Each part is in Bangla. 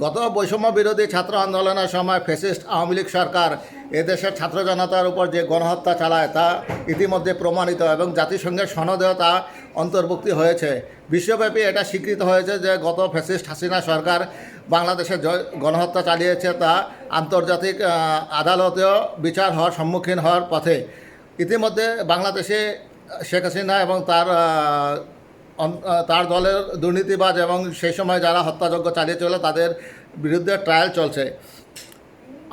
গত বৈষম্য বিরোধী ছাত্র আন্দোলনের সময় ফেসিস্ট আওয়ামী লীগ সরকার এদেশের ছাত্র জনতার উপর যে গণহত্যা চালায় তা ইতিমধ্যে প্রমাণিত এবং জাতিসংঘের সনদেও তা অন্তর্ভুক্তি হয়েছে। বিশ্বব্যাপী এটা স্বীকৃত হয়েছে যে গত ফেসিস্ট হাসিনা সরকার বাংলাদেশে গণহত্যা চালিয়েছে তা আন্তর্জাতিক আদালতেও বিচার হওয়ার সম্মুখীন হওয়ার পথে। ইতিমধ্যে বাংলাদেশে শেখ হাসিনা এবং তার তার দলের দুর্নীতিবাজ এবং সেই সময় যারা হত্যাযজ্ঞ চালিয়েছিল তাদের বিরুদ্ধে ট্রায়াল চলছে।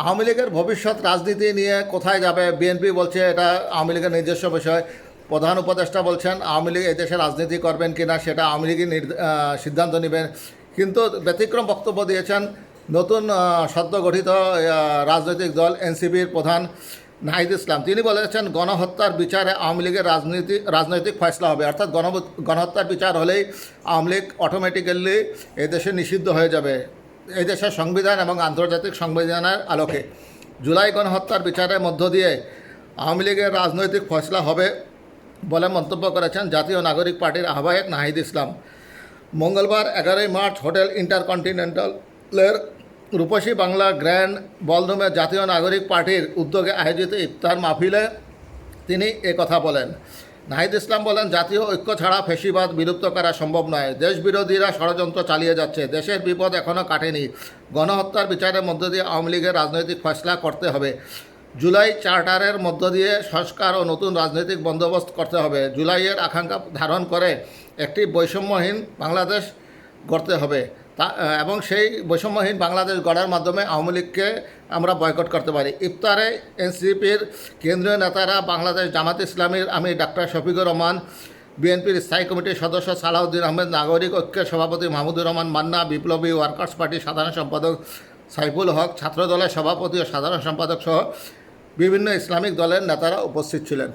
আওয়ামী লীগের ভবিষ্যৎ রাজনীতি নিয়ে কোথায় যাবে? বিএনপি বলছে এটা আওয়ামী লীগের নিজস্ব বিষয়। প্রধান উপদেষ্টা বলছেন, আওয়ামী লীগ দেশে রাজনীতি করবেন কিনা সেটা আওয়ামী লীগই সিদ্ধান্ত নেবেন। কিন্তু ব্যতিক্রম বক্তব্য দিয়েছেন নতুন সদ্য গঠিত রাজনৈতিক দল এনসিপির প্রধান। নাহিদ ইসলাম। তিনি বলেছেন, গণহত্যার বিচারে আওয়ামী লীগের রাজনীতি, রাজনৈতিক ফয়সলা হবে। অর্থাৎ গণ গণহত্যার বিচার হলেই আওয়ামী লীগ অটোমেটিক্যালি এদেশে নিষিদ্ধ হয়ে যাবে। এই দেশের সংবিধান এবং আন্তর্জাতিক সংবিধানের আলোকে। জুলাই গণহত্যার বিচারের মধ্য দিয়ে আওয়ামী লীগের রাজনৈতিক ফয়সলা হবে বলে মন্তব্য করেছেন জাতীয় নাগরিক পার্টির আহ্বায়ক নাহিদ ইসলাম। মঙ্গলবার এগারোই মার্চ হোটেল ইন্টারকন্টিনেন্টালের রূপসী বাংলা গ্র্যান্ড বলরুমে জাতীয় নাগরিক পার্টির উদ্যোগে আয়োজিত ইফতার মাহফিলে তিনি কথা বলেন। নাহিদ ইসলাম বলেন, জাতীয় ঐক্য ছাড়া ফেসিবাদ বিলুপ্ত করা সম্ভব নয়। দেশ বিরোধীরা ষড়যন্ত্র চালিয়ে যাচ্ছে। দেশের বিপদ এখনও কাটেনি। গণহত্যার বিচারের মধ্য দিয়ে আওয়ামী লীগের রাজনৈতিক ফয়সলা করতে হবে। জুলাই চার্টারের মধ্য দিয়ে সংস্কার ও নতুন রাজনৈতিক বন্দোবস্ত করতে হবে। জুলাইয়ের আকাঙ্ক্ষা ধারণ করে একটি বৈষম্যহীন বাংলাদেশ গড়তে হবে। তা এবং সেই বৈষম্যহীন বাংলাদেশ গড়ার মাধ্যমে আওয়ামী লীগকে আমরা বয়কট করতে পারি। ইফতারে এনসিপির কেন্দ্রীয় নেতারা বাংলাদেশ জামাত ইসলামীর আমি ডাক্তার শফিকুর রহমান, বিএনপির স্থায়ী কমিটির সদস্য সালাউদ্দিন আহমেদ, নাগরিক ঐক্যের সভাপতি মাহমুদুর রহমান মান্না, বিপ্লবী ওয়ার্কার্স পার্টির সাধারণ সম্পাদক সাইফুল হক, ছাত্রদলের সভাপতি ও সাধারণ সম্পাদক সহ বিভিন্ন ইসলামিক দলের নেতারা উপস্থিত ছিলেন।